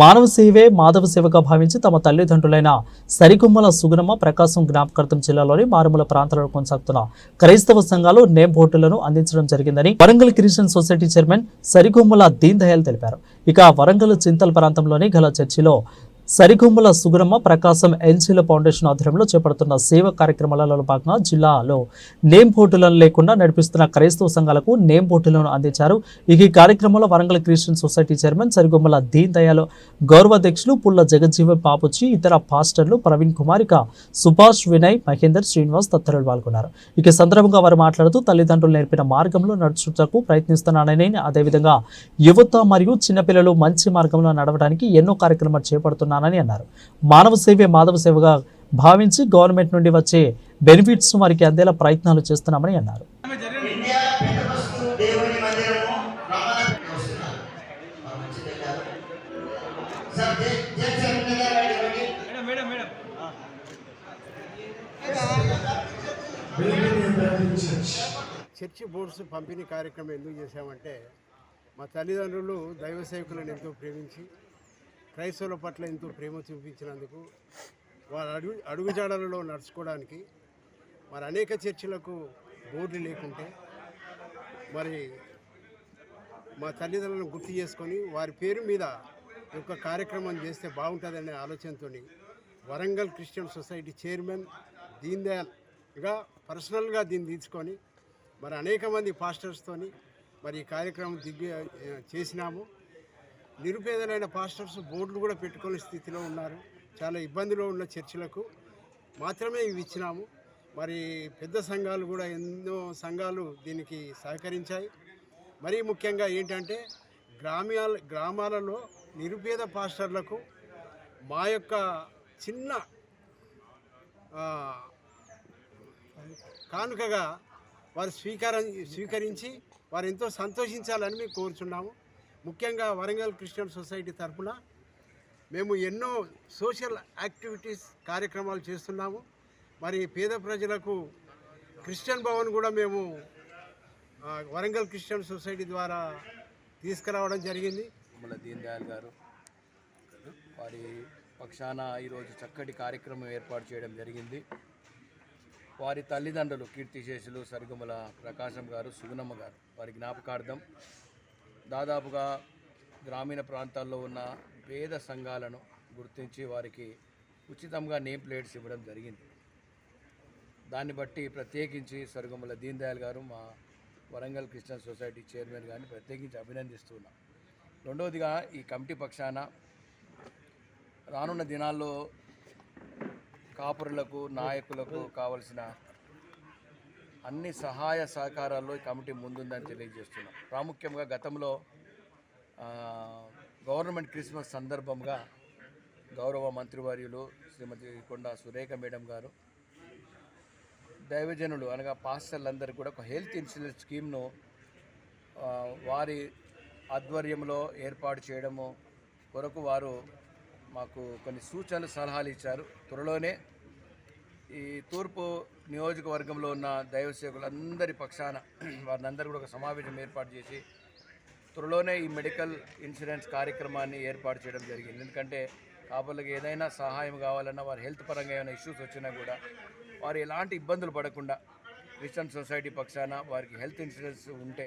మానవ సేవే మాధవ సేవగా భావించి తమ తల్లిదండ్రులైన సరిగుమ్మల సుగుణమ్మ ప్రకాశం జ్ఞాపకార్థం జిల్లాలోని మారుమూల ప్రాంతాలలో కొనసాగుతున్న క్రైస్తవ సంఘాలు నేమ్ బోర్డులను అందించడం జరిగిందని Warangal Christian society chairman Sarigummala Deen Dayal తెలిపారు. ఇక వరంగల్ చింతల్ ప్రాంతంలోని గల చర్చిలో సరిగుమ్మల సుగ్రమ్మ ప్రకాశం ఎన్సీల ఫౌండేషన్ ఆధ్వర్యంలో చేపడుతున్న సేవ కార్యక్రమాలలో భాగంగా జిల్లాలో నేమ్ బోర్డులను లేకుండా నడిపిస్తున్న క్రైస్తవ సంఘాలకు నేమ్ బోర్డులను అందించారు. ఈ కార్యక్రమంలో Warangal Christian society chairman Sarigummala Deen Dayal గౌరవాధ్యక్షులు Pulla Jagjivan పాపుచ్చి ఇతర పాస్టర్లు ప్రవీణ్ కుమార్ సుభాష్ వినయ్ మహేందర్ శ్రీనివాస్ తదితరులు పాల్గొన్నారు. ఇక సందర్భంగా వారు మాట్లాడుతూ తల్లిదండ్రులు నేర్పిన మార్గంలో నడుచుటకు ప్రయత్నిస్తున్నానని అదేవిధంగా యువత మరియు చిన్నపిల్లలు మంచి మార్గంలో నడవడానికి ఎన్నో కార్యక్రమాలు చేస్తున్నానని అన్నారు. మానవ సేవే మాధవ సేవగా భావించి గవర్నమెంట్ నుండి వచ్చే బెనిఫిట్స్ వారికి అందేలా ప్రయత్నాలు చేస్తున్నామని అన్నారు. చర్చి బోర్డ్స్ పంపిణీ కార్యక్రమం ఎందుకు చేశామంటే మా తల్లిదండ్రులు దైవ సేవకులను ఎంతో ప్రేమించి క్రైస్తవుల పట్ల ఎంతో ప్రేమ చూపించినందుకు వారి అడుగు అడుగుజాడలలో నడుచుకోవడానికి మరి అనేక చర్చిలకు బోర్డు లేకుంటే మరి మా తల్లిదండ్రులను గుర్తు చేసుకొని వారి పేరు మీద యొక్క కార్యక్రమం చేస్తే బాగుంటుందనే ఆలోచనతో Warangal Christian society chairman Deen దయాల్గా పర్సనల్గా దీన్ని తీసుకొని మరి అనేక మంది పాస్టర్స్తోని మరి ఈ కార్యక్రమం దిగ్గు చేసినాము. నిరుపేదలైన పాస్టర్స్ బోర్డులు కూడా పెట్టుకునే స్థితిలో ఉన్నారు. చాలా ఇబ్బందిలో ఉన్న చర్చిలకు మాత్రమే ఇవి ఇచ్చినాము. మరి పెద్ద సంఘాలు కూడా ఎన్నో సంఘాలు దీనికి సహకరించాయి. మరీ ముఖ్యంగా ఏంటంటే గ్రామ్యాల గ్రామాలలో నిరుపేద పాస్టర్లకు మా యొక్క చిన్న కానుకగా వారు స్వీకారం స్వీకరించి వారు ఎంతో సంతోషించాలని మేము కోరుచున్నాము. ముఖ్యంగా వరంగల్ క్రిస్టియన్ సొసైటీ తరఫున మేము ఎన్నో సోషల్ యాక్టివిటీస్ కార్యక్రమాలు చేస్తున్నాము. మరి పేద ప్రజలకు క్రిస్టియన్ భవన్ కూడా మేము వరంగల్ క్రిస్టియన్ సొసైటీ ద్వారా తీసుకురావడం జరిగింది. తుమ్మల దీన్ దయాల్ గారు వారి పక్షాన ఈరోజు చక్కటి కార్యక్రమం ఏర్పాటు చేయడం జరిగింది. వారి తల్లిదండ్రులు కీర్తిశేషులు సరిగుమల ప్రకాశం గారు సుగుణమ్మ గారు వారి జ్ఞాపకార్థం దాదాపుగా గ్రామీణ ప్రాంతాల్లో ఉన్న పేద సంఘాలను గుర్తించి వారికి ఉచితంగా నేమ్ ప్లేట్స్ ఇవ్వడం జరిగింది. దాన్ని బట్టి ప్రత్యేకించి సరిగొమ్మల దీన్ దయాల్ గారు మా వరంగల్ క్రిస్టియన్ సొసైటీ చైర్మన్ గారిని ప్రత్యేకించి అభినందిస్తున్నా. రెండవదిగా ఈ కమిటీ పక్షాన రానున్న దినాల్లో కాపురులకు నాయకులకు కావలసిన అన్ని సహాయ సహకారాల్లో ఈ కమిటీ ముందుందని తెలియజేస్తున్నాం. ప్రాముఖ్యంగా గతంలో గవర్నమెంట్ క్రిస్మస్ సందర్భంగా గౌరవ మంత్రివర్యులు శ్రీమతి కొండా సురేఖ మేడం గారు దైవజనులు అనగా పాస్టర్లందరూ కూడా ఒక హెల్త్ ఇన్సూరెన్స్ స్కీమ్ను వారి ఆధ్వర్యంలో ఏర్పాటు చేయడము కొరకు వారు మాకు కొన్ని సూచనలు సలహాలు ఇచ్చారు. త్వరలోనే ఈ తూర్పు నియోజకవర్గంలో ఉన్న దైవసేవకులందరి పక్షాన వారిని అందరూ కూడా ఒక సమావేశం ఏర్పాటు చేసి త్వరలోనే ఈ మెడికల్ ఇన్సూరెన్స్ కార్యక్రమాన్ని ఏర్పాటు చేయడం జరిగింది. ఎందుకంటే కాపులకు ఏదైనా సహాయం కావాలన్నా వారి హెల్త్ పరంగా ఏమైనా ఇష్యూస్ వచ్చినా కూడా వారు ఎలాంటి ఇబ్బందులు పడకుండా క్రిస్టియన్ సొసైటీ పక్షాన వారికి హెల్త్ ఇన్సూరెన్స్ ఉంటే